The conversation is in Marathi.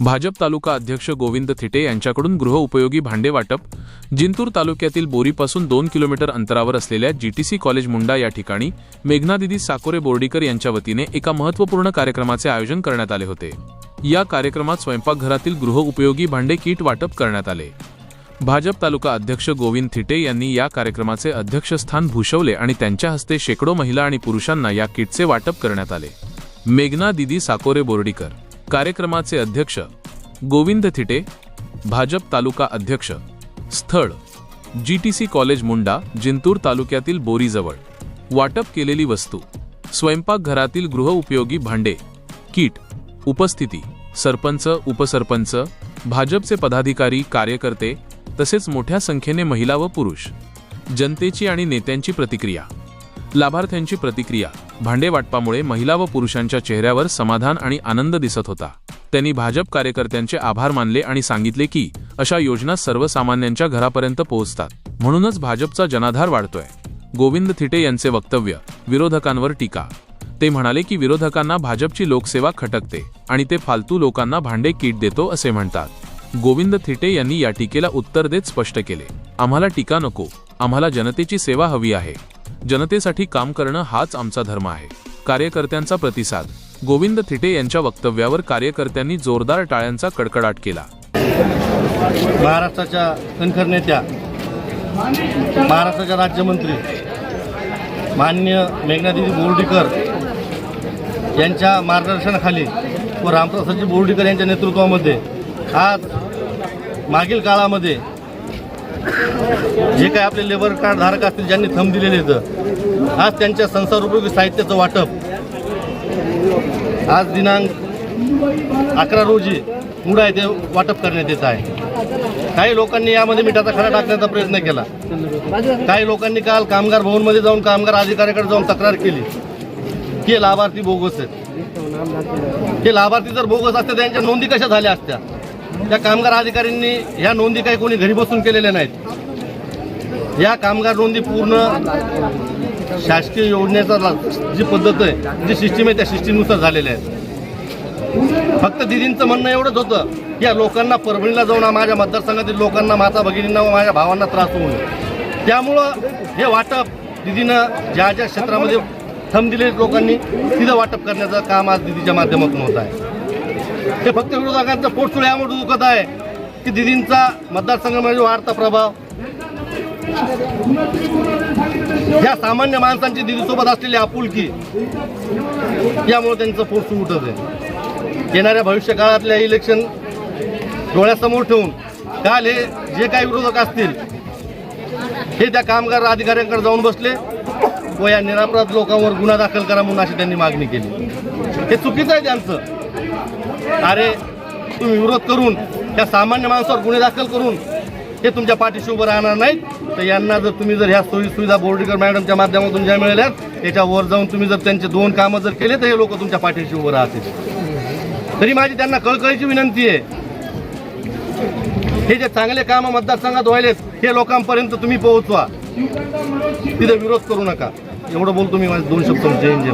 भाजप तालुका अध्यक्ष गोविंद थिटे यांच्याकडून गृहउपयोगी भांडे वाटप. जिंतूर तालुक्यातील बोरीपासून दोन किलोमीटर अंतरावर असलेल्या जीटीसी कॉलेज मुंडा या ठिकाणी मेघनादिदी साकोरे बोर्डीकर यांच्या वतीने एका महत्त्वपूर्ण कार्यक्रमाचे आयोजन करण्यात आले होते. या कार्यक्रमात स्वयंपाकघरातील गृहउपयोगी भांडे किट वाटप करण्यात आले. भाजप तालुका अध्यक्ष गोविंद थिटे यांनी या कार्यक्रमाचे अध्यक्षस्थान भूषवले आणि त्यांच्या हस्ते शेकडो महिला आणि पुरुषांना या किटचे वाटप करण्यात आले. मेघना दिदी साकोरे बोर्डीकर कार्यक्रमाचे अध्यक्ष गोविंद थिटे भाजप तालुका अध्यक्ष स्थळ जीटीसी कॉलेज मुंडा जिंतूर तालुक्यातील बोरीजवळ वाटप केलेली वस्तू स्वयंपाकघरातील गृहउपयोगी भांडे किट उपस्थिती सरपंच उपसरपंच भाजपचे पदाधिकारी कार्यकर्ते तसेच मोठ्या संख्येने महिला व पुरुष जनतेची आणि नेत्यांची प्रतिक्रिया. लाभार्थ्यांची प्रतिक्रिया. भांडे वाटपामुळे महिला व पुरुषांच्या चेहऱ्यावर समाधान आणि आनंद दिसत होता. त्यांनी भाजप कार्यकर्त्यांचे आभार मानले आणि सांगितले की अशा योजना सर्वसामान्यांच्या घरापर्यंत पोहोचतात. म्हणूनच भाजपचा जनाधार वाढतोय. गोविंद थिटे यांचे वक्तव्य विरोधकांवर टीका. ते म्हणाले की विरोधकांना भाजपची लोकसेवा खटकते आणि ते फालतू लोकांना भांडे किट देतो असे म्हणतात. गोविंद थिटे यांनी या टीकेला उत्तर देत स्पष्ट केले. आम्हाला टीका नको. आम्हाला जनतेची सेवा हवी आहे. जनतेसाठी काम करणं हाच आमचा धर्म आहे. कार्यकर्त्यांचा प्रतिसाद. गोविंद थिटे यांच्या वक्तव्यावर कार्यकर्त्यांनी जोरदार टाळ्यांचा कडकडाट केला. महाराष्ट्राच्या कणखर नेत्या महाराष्ट्राच्या राज्यमंत्री मान्य मेघनादिदी बोर्डीकर यांच्या मार्गदर्शनाखाली व रामप्रसादजी बोर्डीकर यांच्या नेतृत्वामध्ये आज मागील काळामध्ये जे काही आपले लेबर कार्ड धारक असतील ज्यांनी थंब दिलेले आहेत आज त्यांच्या संसार उपयोगी साहित्याचं वाटप. आज दिनांक अकरा रोजी मुडा येथे वाटप करण्यात येत आहे. काही लोकांनी यामध्ये मिठाचा खडा टाकण्याचा प्रयत्न केला. काही लोकांनी काल कामगार भवनमध्ये जाऊन कामगार अधिकाऱ्याकडे जाऊन तक्रार केली. की हे लाभार्थी बोगस आहेत. हे लाभार्थी जर बोगस असते त्यांच्या नोंदी कशा झाल्या असत्या? त्या कामगार अधिकाऱ्यांनी ह्या नोंदी काही कोणी घरी बसून केलेल्या नाहीत. या कामगार नोंदी पूर्ण शासकीय योजनेचा जी पद्धत आहे जी सिस्टीम आहे त्या सिस्टीमनुसार झालेल्या आहेत. फक्त दिदींचं म्हणणं एवढंच होतं की या लोकांना परभणीला जाऊन माझ्या मतदारसंघातील लोकांना माता भगिनींना व माझ्या भावांना त्रास होऊ नये. त्यामुळं हे वाटप दिदीनं ज्या ज्या क्षेत्रामध्ये थम दिले लोकांनी तिथं वाटप करण्याचं काम आज दिदीच्या माध्यमातून होत आहे. हे फक्त विरोधकांचं पोटसुळ यामुळे दुखत आहे की दिदींचा मतदारसंघामध्ये वाढता प्रभाव या सामान्य माणसांची दिदीसोबत असलेली आपुलकी यामुळे त्यांचं पोट उठत आहे. येणाऱ्या भविष्य काळातल्या इलेक्शन डोळ्यासमोर ठेवून काल हे जे काही विरोधक असतील हे त्या कामगार अधिकाऱ्यांकडे जाऊन बसले व या निरापराध लोकांवर गुन्हा दाखल करा म्हणून अशी त्यांनी मागणी केली. हे चुकीचं आहे त्यांचं. अरे तुम्ही विरोध करून त्या सामान्य माणसावर गुन्हे दाखल करून हे तुमच्या पाठीशी उभं राहणार नाहीत. तर यांना जर तुम्ही जर ह्या सोयी सुविधा बोर्डीकर मॅडमच्या माध्यमातून ज्या मिळाल्यात त्याच्यावर जाऊन तुम्ही जर त्यांचे दोन कामं जर केले तर हे लोक तुमच्या पाठीशी उभं राहतील. तरी माझी त्यांना कळकळीची विनंती आहे. हे जे चांगले कामं मतदारसंघात व्हायलेत हे लोकांपर्यंत तुम्ही पोहोचवा. तिथे विरोध करू नका. एवढं बोलतो मी माझे दोन शब्द जय जय